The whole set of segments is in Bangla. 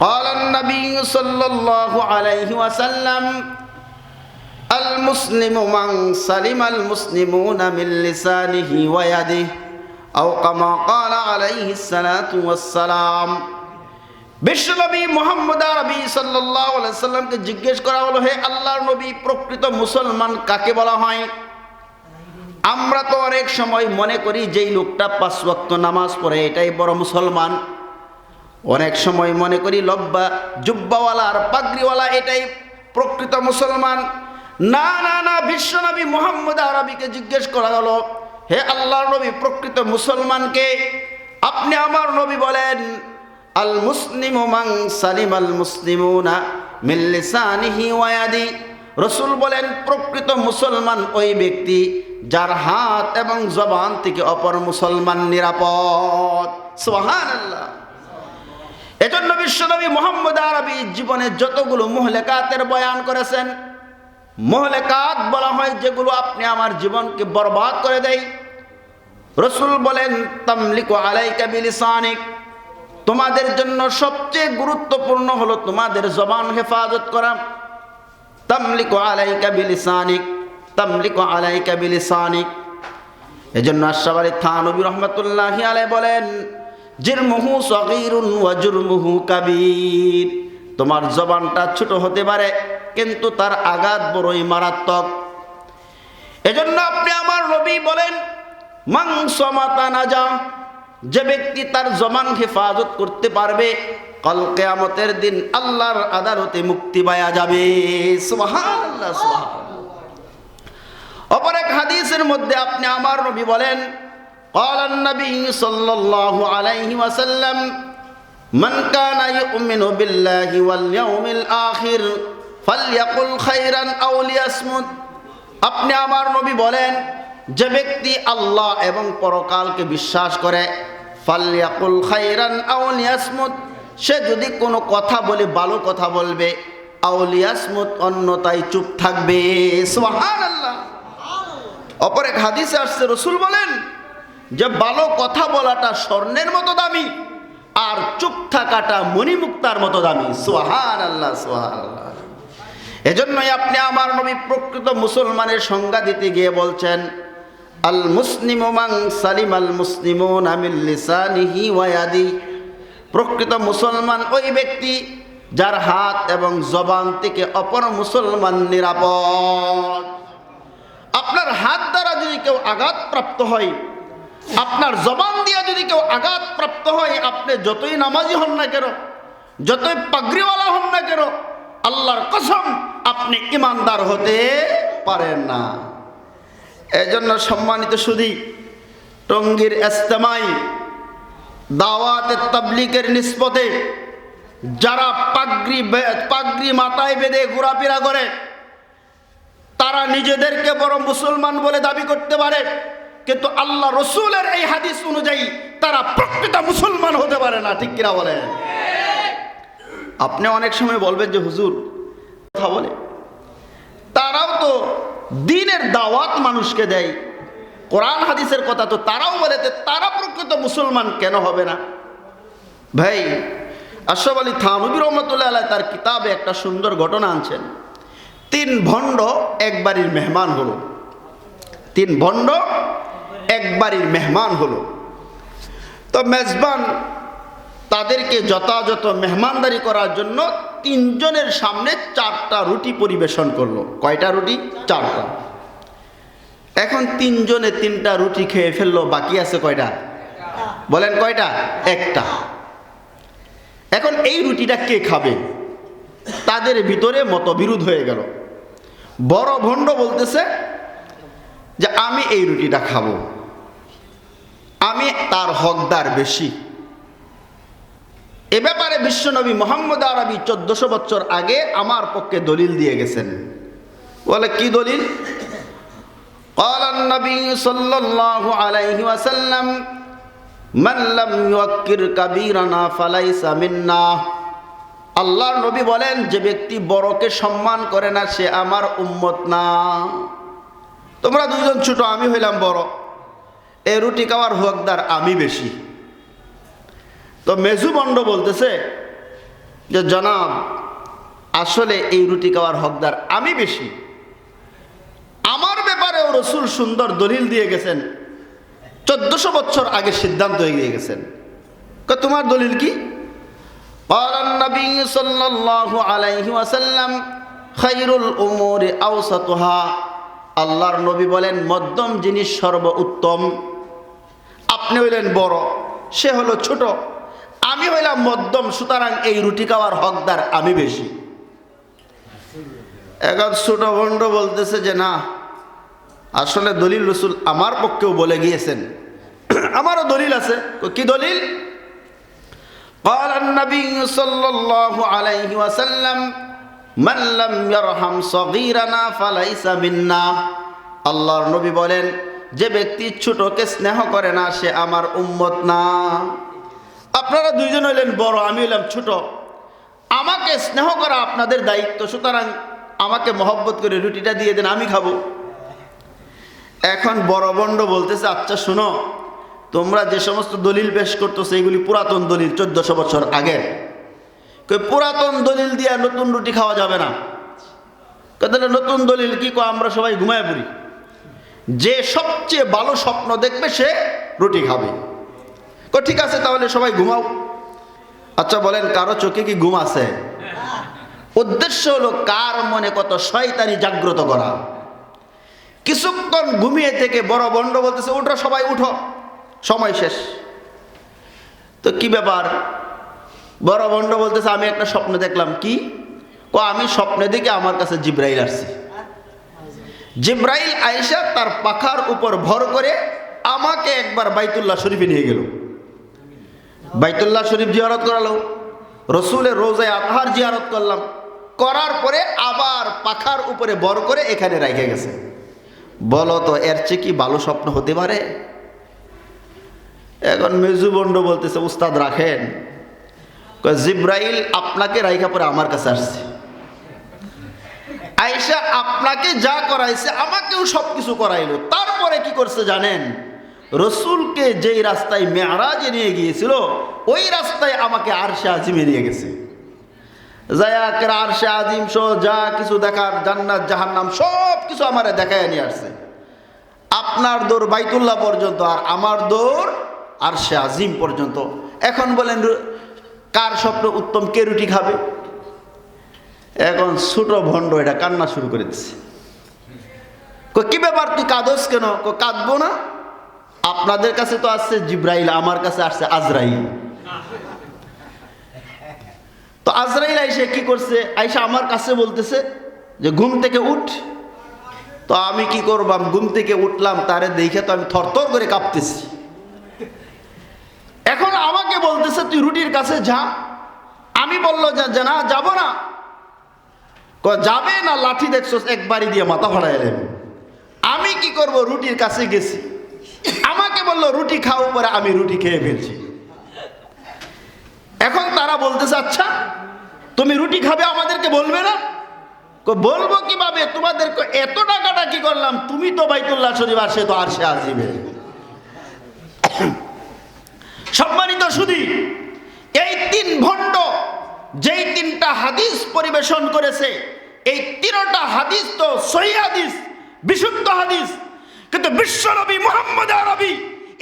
قال النبي صلى الله عليه وسلم المسلم من سلم المسلمون من لسانه ويده أو كما قال عليه الصلاة والسلام বিশ্বনবী মোহাম্মদ আরবি সাল্লাহ সাল্লামকে জিজ্ঞেস করা হলো হে আল্লাহর নবী প্রকৃত মুসলমান কাকে বলা হয় আমরা তো অনেক সময় মনে করি যেই লোকটা পাঁচ ওয়াক্ত নামাজ পড়ে এটাই বড় মুসলমান অনেক সময় মনে করি লব্বা জুব্বাওয়ালা আর পাগড়িওয়ালা এটাই প্রকৃত মুসলমান। না না না বিশ্বনবী মোহাম্মদ আরবিকে জিজ্ঞেস করা হলো হে আল্লাহর নবী, প্রকৃত মুসলমানকে আপনি আমার নবী বলেন, আল মুসলিম মাং সালিম আল মুসলিমুনা মিল্লিসানিহি রসুল বলেন, প্রকৃত মুসলমান ওই ব্যক্তি যার হাত এবং জবান থেকে অপর মুসলমান নিরাপদ। সোহান আল্লাহ এজন্য বিশ্বনবী মোহাম্মদ আরবি জীবনে যতগুলো মোহলেকাতের বয়ান করেছেন, মোহলেকাত বলা হয় যেগুলো আপনি আমার জীবনকে বরবাদ করে দেয়। রসুল বলেন, তামলিকু আলাইকা বিলিসানিক তোমাদের জন্য সবচেয়ে গুরুত্বপূর্ণ হলো তোমাদের জবান হেফাজত করা। তামলিকু আলাইকা বিলিসানিক তামলিকু আলাইকা বিলিসানিক এজন্য আলী থানবী রহমতুল্লাহ আলাই বলেন জিরমুহু সগীরুন ওয়া জুরমুহু কাবীর। তোমার জবানটা ছোট হতে পারে, কিন্তু তার আঘাত বড়ই মারাত্মক। এজন্য আপনি আমার নবী বলেন মাংস মাতা নাজা যে ব্যক্তি তার জমান হেফাজত করতে পারবে, কাল কেয়ামতের দিন আল্লাহর আদালতে মুক্তি পাওয়া যাবে। অপর এক হাদিসের মধ্যে আপনি আমার নবী বলেন قال النبي صلى الله عليه وسلم من كان يؤمن بالله واليوم الآخر فليقل خيرا أو ليصمت আপনি আমার নবী বলেন যে ব্যক্তি আল্লাহ এবং পরকালকে বিশ্বাস করে ফালিয়াকুল খাইরান আউলিয়াসমুত সে যদি কোনো কথা বলে ভালো কথা বলবে আউলিয়াসমুত অন্যতায় চুপ থাকবে সুবহানাল্লাহ অপর এক হাদিসে আসছে রসুল বলেন যে ভালো কথা বলাটা স্বর্ণের মতো দামি আর চুপ থাকাটা মণিমুক্তার মতো দামি। সোহান আল্লাহ সোহান আল্লাহ এজন্যই আপনি আমার নবী প্রকৃত মুসলমানের সংজ্ঞা দিতে গিয়ে বলছেন, আল মুসলিম সালিম আল মুসলিম প্রকৃত মুসলমান ওই ব্যক্তি যার হাত এবং জবান থেকে অপর মুসলমান নিরাপদ। আপনার হাত দ্বারা যদি কেউ আঘাতপ্রাপ্ত হয় আপনার জবান দিয়া যদি কেউ আঘাতপ্রাপ্ত হয়, আপনি যতই নামাজি হন না কেন, যতই পাগড়িওয়ালা হন না কেন, আল্লাহর কসম, আপনি ইমানদার হতে পারেন না। এজন্য সম্মানিত সুদী টঙ্গীর এস্তেমাই দাওয়াতে তাবলিকের নিষ্পতে যারা পাগড়ি পাগড়ি মাথায় বেঁধে ঘোরাফেরা করে, তারা নিজেদেরকে বড় মুসলমান বলে দাবি করতে পারে। কিন্তু আল্লাহ রসুলের এই হাদিস অনুযায়ী তারা প্রকৃত মুসলমান হতে পারে না, ঠিক কিনা বলেন? আপনি অনেক সময় বলবেন যে, হুজুর, কথা বলে। তারাও তো দিনের দাওয়াত মানুষকে দেয়। কোরআন হাদিসের কথা তো তারাও বলে তারা প্রকৃত মুসলমান কেন হবে না? ভাই, আশরাফ আলী থানবী রহমতুল্লাহ আলাহ তার কিতাবে একটা সুন্দর ঘটনা আনছেন। তিন ভণ্ড এক বাড়ির মেহমান হলো। তিন ভণ্ড এক বাড়ির মেহমান হলো। তো মেজবান তাদেরকে যথাযথ মেহমানদারি করার জন্য তিনজনের সামনে চারটা রুটি পরিবেশন করল। কয়টা রুটি? চারটা। এখন তিনজনে তিনটা রুটি খেয়ে ফেলল, বাকি আছে কয়টা? বলেন কয়টা? একটা। এখন এই রুটিটা কে খাবে? তাদের ভিতরে মতবিরোধ হয়ে গেল। বড় ভণ্ড বলতেছে যে, আমি এই রুটিটা খাব। আমি তার হকদার বেশি এ ব্যাপারে বিশ্বনবী মোহাম্মদ আরবি চোদ্দশো বছর আগে আমার পক্ষে দলিল দিয়ে গেছেন বলে কি দলিল قال النبي صلى الله عليه وسلم من لم يوكر كبيرنا فليس منا আল্লাহর নবী বলেন যে ব্যক্তি বড়কে সম্মান করে না সে আমার উম্মত না তোমরা দুজন ছোট আমি হইলাম বড় এ রুটি খাওয়ার হকদার আমি বেশি। তো মেজু বন্ড বলতেছে যে, জনাব, আসলে এই রুটি খাওয়ার হকদার আমি বেশি। আমার ব্যাপারে রসুল সুন্দর দলিল দিয়ে গেছেন। চোদ্দশো বছর আগে সিদ্ধান্ত এগিয়ে গেছেন। তোমার দলিল কি? আল্লাহর নবী বলেন, মধ্যম জিনিস সর্ব উত্তম আপনি হইলেন বড় সে হলো ছোট আমি হইলাম মধ্যম সুতরাং এই রুটি খাওয়ার হকদার আমি বেশি এখন ছোট ভণ্ড বলতেছে যে না আসলে দলিল রসুল আমার পক্ষেও বলে গিয়েছেন আমারও দলিল আছে কি দলিল قال النبي صلى الله عليه وسلم من لم يرحم صغيرنا فليس منا আল্লাহর নবী বলেন যে ব্যক্তি ছোটকে স্নেহ করে না, সে আমার উম্মত না। আপনারা দুইজন হইলেন বড়, আমি হইলাম ছোট। আমাকে স্নেহ করা আপনাদের দায়িত্ব, সুতরাং আমাকে মহব্বত করে রুটিটা দিয়ে দেন, আমি খাব। এখন বড় বন্ড বলতেছে আচ্ছা শোনো, তোমরা যে সমস্ত দলিল পেশ করতেছো, এগুলি পুরাতন দলিল, চোদ্দশো বছর কই, পুরাতন দলিল দিয়ে নতুন রুটি খাওয়া যাবে না। তাহলে নতুন দলিল কি কো আমরা সবাই ঘুমায় পড়ি। যে সবচেয়ে ভালো স্বপ্ন দেখবে, সে রুটি খাবে। কো, ঠিক আছে, তাহলে সবাই ঘুমাও। আচ্ছা বলেন, কারও চোখে কি ঘুম আছে? উদ্দেশ্য হলো কার মনে কত শয়তানি জাগ্রত করা। কিছুক্ষণ ঘুমিয়ে থেকে বড় বন্ড বলতেছে, উঠো সবাই, উঠো। সময় শেষ। তো কি ব্যাপার? বড় বন্ড বলতেছে, আমি একটা স্বপ্ন দেখলাম। কি? ও আমি স্বপ্নে দেখে আমার কাছে জিব্রাইল আসছে। জিব্রাইল আয়েশা তার পাখার উপর ভর করে আমাকে একবার বাইতুল্লাহ শরীফে নিয়ে গেল। বাইতুল্লাহ শরীফ জিয়ারত করালো। রসুলের রোজায় আতহার জিয়ারত করলাম। করার পরে আবার পাখার উপরে বর করে এখানে রেখে গেছে। বলো তো, এর চেয়ে কি ভালো স্বপ্ন হতে পারে? এখন মেজুবন্ড বলতেছে, উস্তাদ, রাখেন। জিব্রাইল আপনাকে রাইখা পরে আমার কাছে আসছে। আয়সা আপনাকে যা করাইছে, আমাকেও সব কিছু করাইলো। তারপরে কি করছে জানেন? রসুলকে যেই রাস্তায় মেয়ারাজে নিয়ে গিয়েছিল, ওই রাস্তায় আমাকে আরশে আজিমে নিয়ে গেছে। জায়াকের আরশে আজিম সহ যা কিছু দেখার, জান্নাত, জাহান্নাম সব কিছু আমারে দেখায় নিয়ে আসছে। আপনার দৌড় বাইতুল্লাহ পর্যন্ত আর আমার দৌড় আর সে আজিম পর্যন্ত। এখন বলেন, কার স্বপ্ন উত্তম, কে রুটি খাবে? এখন ছোট ভণ্ড এটা কান্না শুরু করে দিচ্ছে কি ব্যাপার, তুই কাঁদস কেন? কাঁদবো না। আপনাদের কাছে তো আসছে জিব্রাইল, আমার কাছে আসছে আজরাইল। তো আজরাইল আইসে কি করছে? আইসা আমার কাছে বলতেছে যে, ঘুম থেকে উঠ। তো আমি কি করবাম? ঘুম থেকে উঠলাম, তারে দেখে তো আমি থরথর করে কাঁপতেছি। এখন আমাকে বলতেছে, তুই রুটির কাছে যা। আমি বলল যে না, যাব না। যাবে না লাঠি দেখছ একবারই দিয়ে মাথা ফাড়াই এলেন আমি কি করব? রুটির কাছে গেছি। আমাকে বলল, রুটি খাও, পরে আমি রুটি খেয়ে ফেলছি। এখন তারা বলতেছে আচ্ছা তুমি রুটি খাবে, আমাদেরকে বলবে না? বলব কীভাবে? তোমাদের এত টাকাটা কি করলাম, তুমি তো বাইতুল্লাহ শরীফ, আর সে তো আর সে আসিবে সম্মানিত সুদী এই তিন ভণ্ড যেই তিনটা হাদিস পরিবেশন করেছে এই তিনটা হাদিস তো সহি হাদিস, বিশুদ্ধ হাদিস। কিন্তু বিশ্বনবী মোহাম্মদ আরবি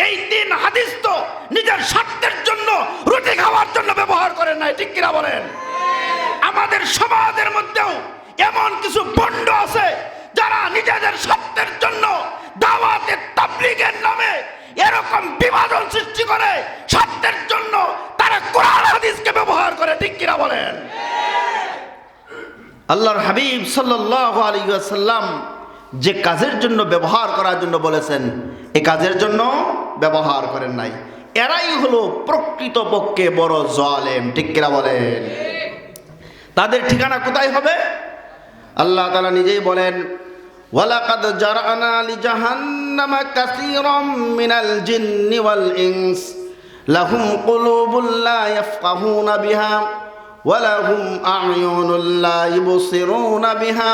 এই তিন হাদিস তো নিজের স্বার্থের জন্য রুটি খাওয়ার জন্য ব্যবহার করেন নাই, ঠিক কিনা বলেন? আমাদের সমাজের মধ্যেও এমন কিছু বন্ড আছে যারা নিজেদের স্বার্থের জন্য দাওয়াতের তাবলিগের নামে এরকম বিভাজন সৃষ্টি করে, স্বার্থের জন্য তারা কোরআন হাদিসকে ব্যবহার করে, ঠিক কিনা বলেন? আল্লাহর হাবিব সাল্লাল্লাহু আলাইহি ওয়াসাল্লাম যে কাজের জন্য ব্যবহার করার জন্য বলেছেন, এ কাজের জন্য ব্যবহার করেন নাই। এরাই হলো প্রকৃতপক্ষে বড় জালেম, ঠিক কিনা বলেন? তাদের ঠিকানা কোথায় হবে? আল্লাহ তালা নিজেই বলেন, ওয়ালাকাদ কাসীরাম মিনাল জিন্নি ওয়াল লাহুম বিহা। আ'য়ুনুল লা ইবসিরুনা বিহা,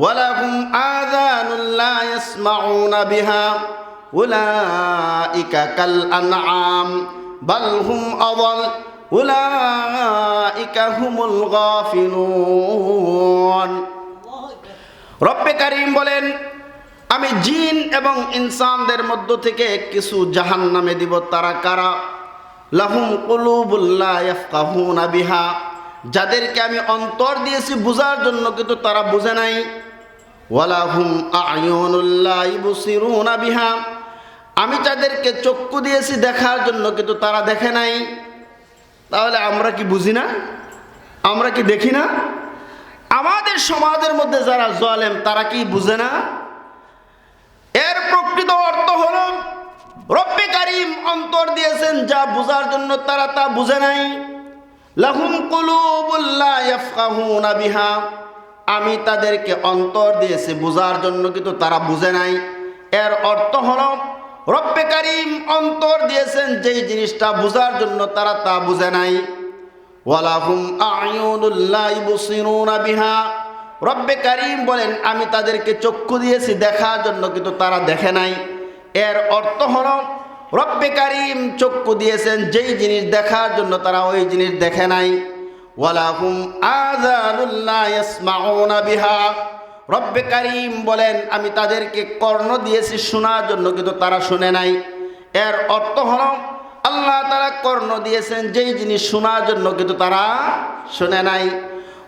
ওয়ালাহুম আযানুল লা ইয়াসমাউনা বিহা, উলাইকা কাল আনআম বাল হুম আযাল, উলাইকা হুমুল গাফিলুন। রব্বে কারিম বলেন, আমি জিন এবং ইনসানদের মধ্য থেকে কিছু জাহান নামে দিব, তারা কারা? লাহুম কুলুবুল্লাহ বিহা। যাদেরকে আমি অন্তর দিয়েছি বুঝার জন্য কিন্তু তারা বুঝে নাই। ওয়ালাহুম আয়ুনুল্লাহ বিহা। আমি তাদেরকে চক্ষু দিয়েছি দেখার জন্য কিন্তু তারা দেখে নাই। তাহলে আমরা কি বুঝি না? আমরা কি দেখি না? আমাদের সমাজের মধ্যে যারা জলেম, তারা কি বুঝে না? এর প্রকৃত অর্থ হল রব্বে কারিম অন্তর দিয়েছেন, যা বুঝার জন্য তারা তা বুঝে নাই। লাহুম কুলুবুল্লাহ বিহা। আমি তাদেরকে অন্তর দিয়েছি, বুঝার জন্য কিন্তু তারা বুঝে নাই। এর অর্থ হল, রব্বে কারিম অন্তর দিয়েছেন, যেই জিনিসটা বুঝার জন্য তারা তা বুঝে নাই। ওয়ালাহুম আয়ুনুল্লাহ ইবসিরুনা বিহা। রব্বে কারিম বলেন, আমি তাদেরকে চক্ষু দিয়েছি, দেখার জন্য কিন্তু তারা দেখে নাই। এর অর্থ হলো, রব্বে কারিম চক্ষু দিয়েছেন, যেই জিনিস দেখার জন্য তারা ওই জিনিস দেখে নাই। বিহা। রব্বে কারিম বলেন, আমি তাদেরকে কর্ণ দিয়েছি শোনার জন্য, কিন্তু তারা শুনে নাই। এর অর্থ হলো, আল্লাহ তারা কর্ণ দিয়েছেন, যেই জিনিস শোনার জন্য, কিন্তু তারা শুনে নাই।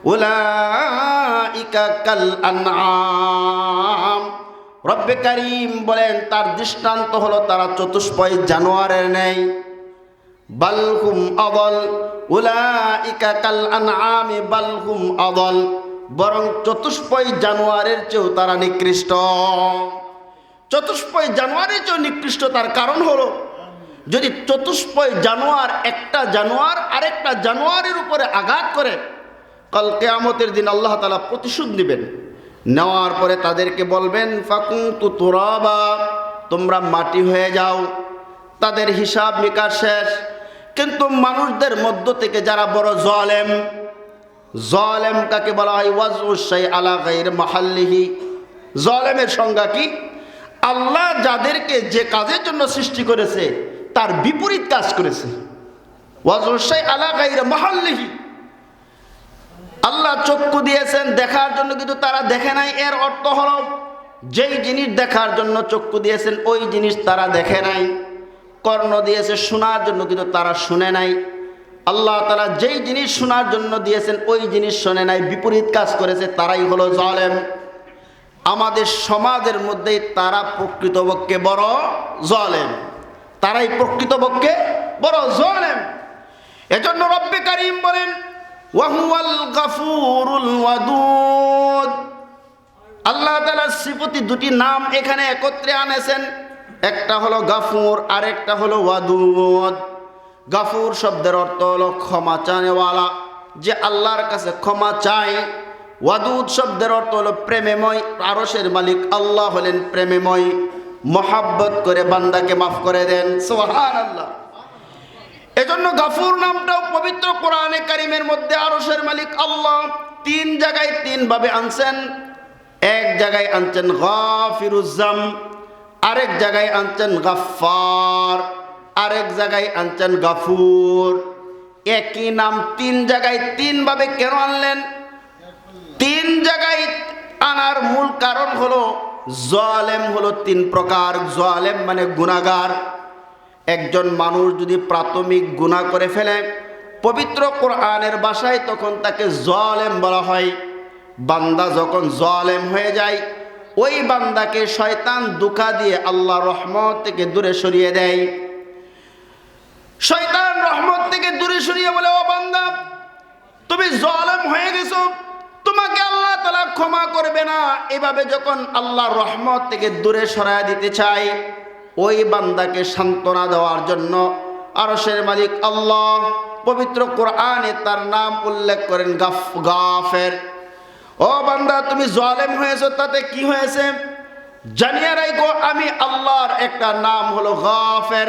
উলাইকা কাল আনআম। রব্বে কারিম বলেন, তার দৃষ্টান্ত হলো তারা চতুষ্পয় জানোয়ারের নেই। বালহুম অদল উলাইকা কাল আনআমি বালহুম অদল বরং চতুষ্পয় জানোয়ারের চেয়েও তারা নিকৃষ্ট। চতুষ্পয় জানোয়ারের চেয়েও নিকৃষ্ট তার কারণ হলো, যদি চতুষ্পয় জানোয়ার একটা জানোয়ার আরেকটা জানোয়ারের উপরে আঘাত করে, কাল কেয়ামতের দিন আল্লাহ তালা প্রতিশোধ নেবেন। নেওয়ার পরে তাদেরকে বলবেন ফাকুং তু তোরাবা, তোমরা মাটি হয়ে যাও, তাদের হিসাব নিকাশ শেষ। কিন্তু মানুষদের মধ্য থেকে যারা বড় জলেম জলেম কাকে বলা হয়? ওয়াজুসাই আলা গাইর মাহাল্লিহি। জলেমের সংজ্ঞা কি? আল্লাহ যাদেরকে যে কাজের জন্য সৃষ্টি করেছে, তার বিপরীত কাজ করেছে। ওয়াজুসাই আলা গাইর মাহাল্লিহি। আল্লাহ চক্ষু দিয়েছেন, দেখার জন্য কিন্তু তারা দেখে নাই। এর অর্থ হলো, যেই জিনিস দেখার জন্য চক্ষু দিয়েছেন, ওই জিনিস তারা দেখে নাই। কর্ণ দিয়েছে শোনার জন্য কিন্তু তারা শুনে নাই। আল্লাহ তালা যেই জিনিস শোনার জন্য দিয়েছেন, ওই জিনিস শোনে নাই। বিপরীত কাজ করেছে, তারাই হলো জলেম। আমাদের সমাজের মধ্যেই তারা প্রকৃতপক্ষে বড় জলেম। তারাই প্রকৃতপক্ষে বড় জলেম। এজন্য রব্বে কারিম বলেন ওয়াহুয়াল গাফুরুল ওয়াদুদ। আল্লাহ তাআলার সিফতি দুটি নাম এখানে একত্রে আনেছেন। একটা হলো গাফুর আর একটা হলো ওয়াদুদ। গাফুর শব্দের অর্থ হলো ক্ষমা চানেওয়ালা যে আল্লাহর কাছে ক্ষমা চায়, ওয়াদুদ শব্দের অর্থ হলো প্রেমেময় আরসের মালিক আল্লাহ হলেন প্রেমেময়। মহাব্বত করে বান্দাকে মাফ করে দেন। সোহান আল্লাহ এজন্য গাফুর নামটাও পবিত্র কোরআনে কারিমের মধ্যে আরসের মালিক আল্লাহ তিন জায়গায় তিন ভাবে আনছেন। এক জায়গায় আনছেন গাফিরুজ্জাম, আরেক জায়গায় আনছেন গাফার আরেক জায়গায় আনছেন গাফুর। একই নাম তিন জায়গায় তিন ভাবে কেন আনলেন? তিন জায়গায় আনার মূল কারণ হলো জলেম হলো তিন প্রকার জলেম মানে গুণাগার একজন মানুষ যদি প্রাথমিক গুণা করে ফেলে, পবিত্র কোরআনের বাসায় তখন তাকে জলেম বলা হয়। বান্দা যখন জলেম হয়ে যায়, ওই বান্দাকে শয়তান দুঃখা দিয়ে আল্লাহ রহমত থেকে দূরে সরিয়ে দেয়। শয়তান রহমত থেকে দূরে সরিয়ে বলে, ও বান্দা, তুমি জলেম হয়ে গেছো, তোমাকে আল্লাহ তালা ক্ষমা করবে না। এভাবে যখন আল্লাহ রহমত থেকে দূরে সরায় দিতে চায় ওই বান্দাকে সান্ত্বনা দেওয়ার জন্য আরশের মালিক আল্লাহ পবিত্র কোরআনে তার নাম উল্লেখ করেন গাফ, গাফের। ও বান্দা, তুমি জলেম হয়েছো, তাতে কি হয়েছে? জানিয়ে রাখো আমি আল্লাহর একটা নাম হলো গাফের।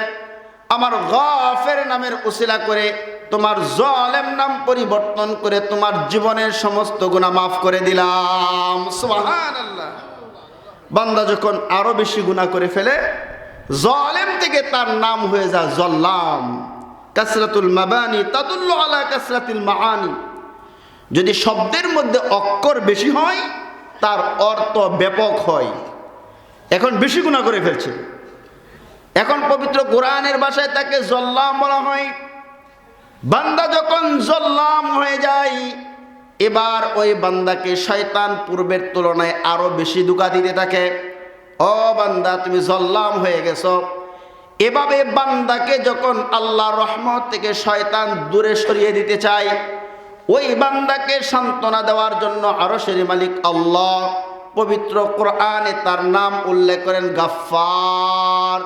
আমার গাফের নামের উসিলা করে তোমার জলেম নাম পরিবর্তন করে তোমার জীবনের সমস্ত গুণা মাফ করে দিলাম। সুবহান আল্লাহ বান্দা যখন আরও বেশি গুণা করে ফেলে জলেম থেকে তার নাম হয়ে যায় জল্লাম। কাসরাতুল মাবানি তাদুল্লু আলা কাসরাতুল মাআনি। যদি শব্দের মধ্যে অক্ষর বেশি হয়, তার অর্থ ব্যাপক হয়। এখন বেশি গুণা করে ফেলছে। এখন পবিত্র কোরআনের ভাষায় তাকে জল্লাম বলা হয়। বান্দা যখন জল্লাম হয়ে যায়, এবার ওই বান্দাকে শয়তান পূর্বের তুলনায় আরও বেশি দুকা দিতে থাকে। ও বান্দা, তুমি জল্লাম হয়ে গেছো। এভাবে বান্দাকে যখন আল্লাহ রহমত থেকে শয়তান দূরে সরিয়ে দিতে চায়, ওই বান্দাকে সান্ত্বনা দেওয়ার জন্য আরও সেরি মালিক আল্লাহ পবিত্র কোরআনে তার নাম উল্লেখ করেন গাফার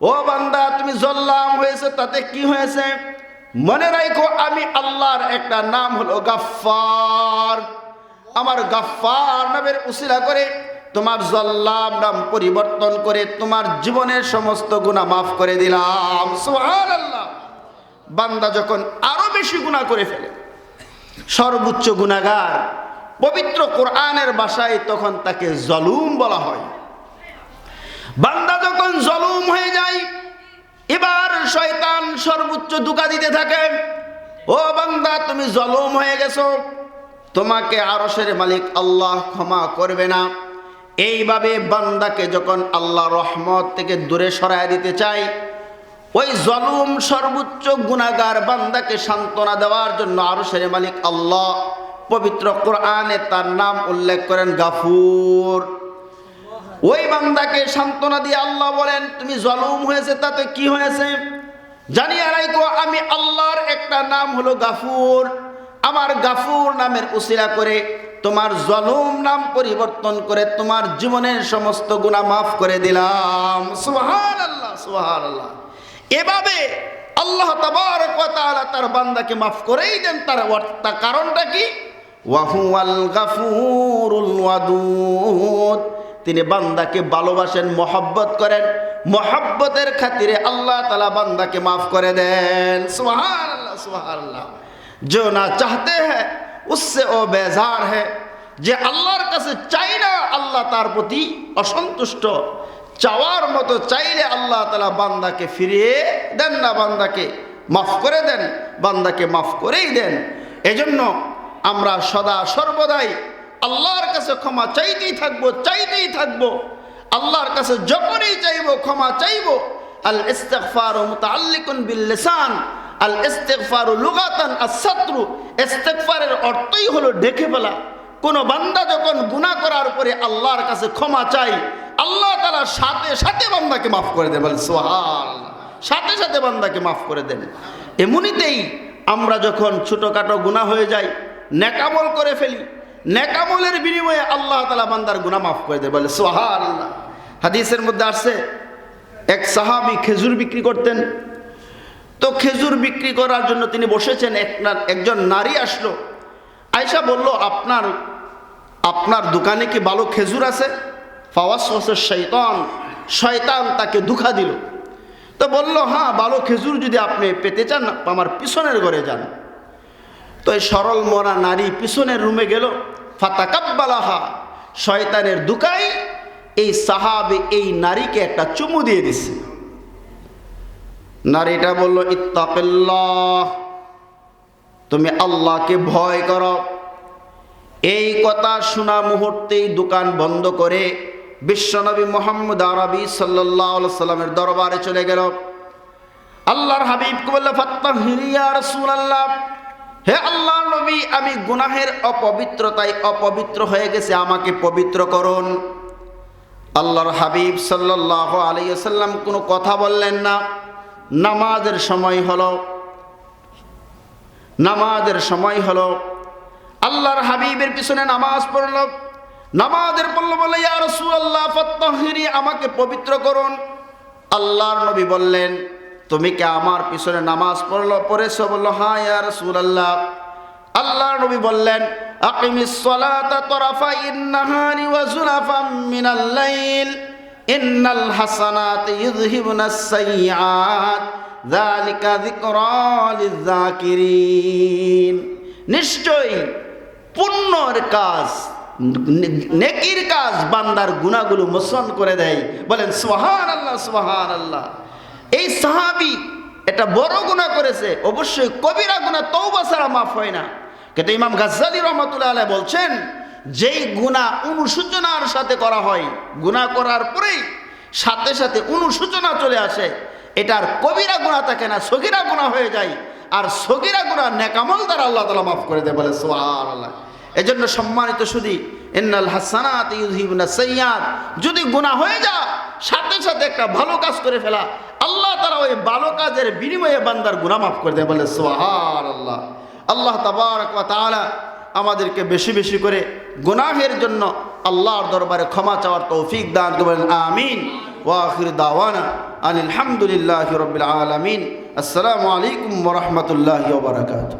ও বান্দা, তুমি জল্লাম হয়েছে, তাতে কি হয়েছে? মনে রাখো, আমি আল্লাহর একটা নাম হলো গাফার আমার গাফার নামের উসিলা করে তোমার জল্লাম নাম পরিবর্তন করে তোমার জীবনের সমস্ত গুণা মাফ করে দিলাম। সুবহানাল্লাহ। বান্দা যখন আরও বেশি গুণা করে ফেলে, সর্বোচ্চ গুণাগার পবিত্র কোরআনের বাসায় তখন তাকে জলুম বলা হয়। বান্দা যখন জলুম হয়ে যায়, এবার শয়তান সর্বোচ্চ দুকা দিতে থাকে, ও বান্দা, তুমি জলুম হয়ে গেছো। তোমাকে আরশের মালিক আল্লাহ ক্ষমা করবে না। এইভাবে বান্দাকে যখন আল্লাহ রহমত থেকে দূরে সরায় দিতে চাই ওই জলুম সর্বোচ্চ গুণাগার বান্দাকে সান্ত্বনা দেওয়ার জন্য আরশের মালিক আল্লাহ পবিত্র কোরআনে তার নাম উল্লেখ করেন গাফুর। ওই বান্দাকে সান্ত্বনা দিয়ে আল্লাহ বলেন, তুমি জলুম হয়েছে, তাতে কি হয়েছে? জানিয়ে রাখো আমি আল্লাহর একটা নাম হলো গাফুর। আমার গাফুর নামের উসিরা করে তোমার জলুম নাম পরিবর্তন করে তোমার জীবনের সমস্ত গুণা মাফ করে দিলাম সুহান আল্লাহ সুহান আল্লাহ এভাবে আল্লাহ তাবারক ওয়া তাআলা তার বান্দাকে মাফ করেই দেন তার অর্থ- তার কারণটা কি ওয়াহুয়াল গাফুরুল ওয়াদুদ তিনি বান্দাকে ভালোবাসেন মহব্বত করেন মহব্বতের খাতিরে আল্লাহ তালা বান্দাকে মাফ করে দেন সুহান আল্লাহ সুহান আল্লাহ जो ना चाहते हैं उससे ও বেজার है যে আল্লাহর কাছে চাই না আল্লাহ তার প্রতি অসন্তুষ্ট চাওয়ার মতো চাইলে আল্লাহ তালা বান্দাকে ফিরিয়ে দেন না বান্দাকে মাফ করে দেন বান্দাকে মাফ করেই দেন এজন্য আমরা সদা সর্বদাই আল্লাহর কাছে ক্ষমা চাইতেই থাকবো চাইতেই থাকবো আল্লাহর কাছে যখনই চাইবো ক্ষমা চাইবো আল ইস্তেগফার মুতাআল্লিকুন বিল লিসান আল ইস্তেগফার লুগাতান আস-সাতরু। ইস্তেগফারের অর্থই হলো ডেকে ফেলা। কোন বান্দা যখন গুনাহ করার পরে আল্লাহর কাছে ক্ষমা চাই আল্লাহ তাআলা সাথে সাথে বান্দাকে মাফ করে দেন। বলে সুবহানাল্লাহ। সাথে সাথে বান্দাকে মাফ করে দেন। এমনিতেই আমরা যখন ছোটখাটো গুনাহ হয়ে যাই নেকামল করে ফেলি নেকামলের বিনিময়ে আল্লাহ তালা বান্দার গুনাহ মাফ করে দেয়। বলে সোহান হাদিসের মধ্যে আসছে, এক সাহাবি খেজুর বিক্রি করতেন। তো খেজুর বিক্রি করার জন্য তিনি বসেছেন, এক একজন নারী আসলো। আয়সা বলল, আপনার আপনার দোকানে কি ভালো খেজুর আছে? ফাওয়াস শৈতান শয়তান তাকে দুঃখা দিল। তো বলল হ্যাঁ ভালো খেজুর যদি আপনি পেতে চান, আমার পিছনের ঘরে যান। তো এই সরল মরা নারী পিছনের রুমে গেল। ফাতাকাব্বালাহা, শয়তানের দুকাই এই সাহাবে এই নারীকে একটা চুমু দিয়ে দিছে। নারীটা বলল, ইত্তাকিল্লাহ, তুমি আল্লাহকে ভয় করো। এই কথা শোনা মুহূর্তেই দোকান বন্ধ করে বিশ্বনবী মোহাম্মদ আরবি সাল্লাহ সাল্লামের দরবারে চলে গেল। আল্লাহর হাবিবকে বলল ফাত্তাহ হিরিয়া রসুল আল্লাহ হে আল্লাহ নবী, আমি গুনাহের অপবিত্রতায় অপবিত্র হয়ে গেছে, আমাকে পবিত্র করুন। আল্লাহর হাবিব সাল্লাহ আলাইসাল্লাম কোনো কথা বললেন না। নামাজের সময় হলো, নামাজের সময় হলো, আল্লাহর হাবিবের পিছনে নামাজ পড়ল, নামাজের পড়ল বলে, ইয়া আমাকে পবিত্র করুন। আল্লাহর নবী বললেন, তুমি কি আমার পিছনে নামাজ পড়ল, পড়েছো? বলল হ্যাঁ ইয়া রাসূলুল্লাহ। আল্লাহর নবী বললেন, আকিমিস সালাতা তরাফাইন নাহারি ওয়া যুলাফাম মিনাল লাইল। ইন্নাল হাসানাতি ইযহিবুনাস সাইয়্যাত, যালিকা যিকরা লিয-যাকিরিন নিশ্চয়ই পুণ্যর কাজ, নেকির কাজ বান্দার গুণাগুলো মোচন করে দেয়। বলেন সোহান আল্লাহ সোহান আল্লাহ এই সাহাবি এটা বড় গুণা করেছে, অবশ্যই কবিরা গুণা তৌবা ছাড়া মাফ হয় না। কিন্তু ইমাম গাজ্জালি রহমতুল্লাহ বলছেন যেই গুণা অনুসূচনার সাথে করা হয়, গুণা করার পরেই সাথে সাথে অনুসূচনা চলে আসে। এটার কবিরা গুণা থাকে না, সগিরা গুণা হয়ে যায়। আর সগিরা গুণা নেকামল দ্বারা আল্লাহ তালা মাফ করে দেয়, বলে সোহার আল্লাহ এজন্য সম্মানিত শুধু ইন্নাল হাসানাত ইউহিবনা সাইয়াদ যদি গুনাহ হয়ে যা, সাথে সাথে একটা ভালো কাজ করে ফেলা। আল্লাহ তারা ওই ভালো কাজের বিনিময়ে বান্দার গুনাহ মাফ করে দেয়, বলে সোহার আল্লাহ আল্লাহ তাবার তাআলা আমাদেরকে বেশি বেশি করে গুনাহের জন্য আল্লাহর দরবারে ক্ষমা চাওয়ার তৌফিক দান করবেন আমিন। ওয়াখির দাওয়ানা আলহামদুলিল্লাহ রবিল আলমিন। আসসালামু আলাইকুম রহমতুল্লাহ বারকাত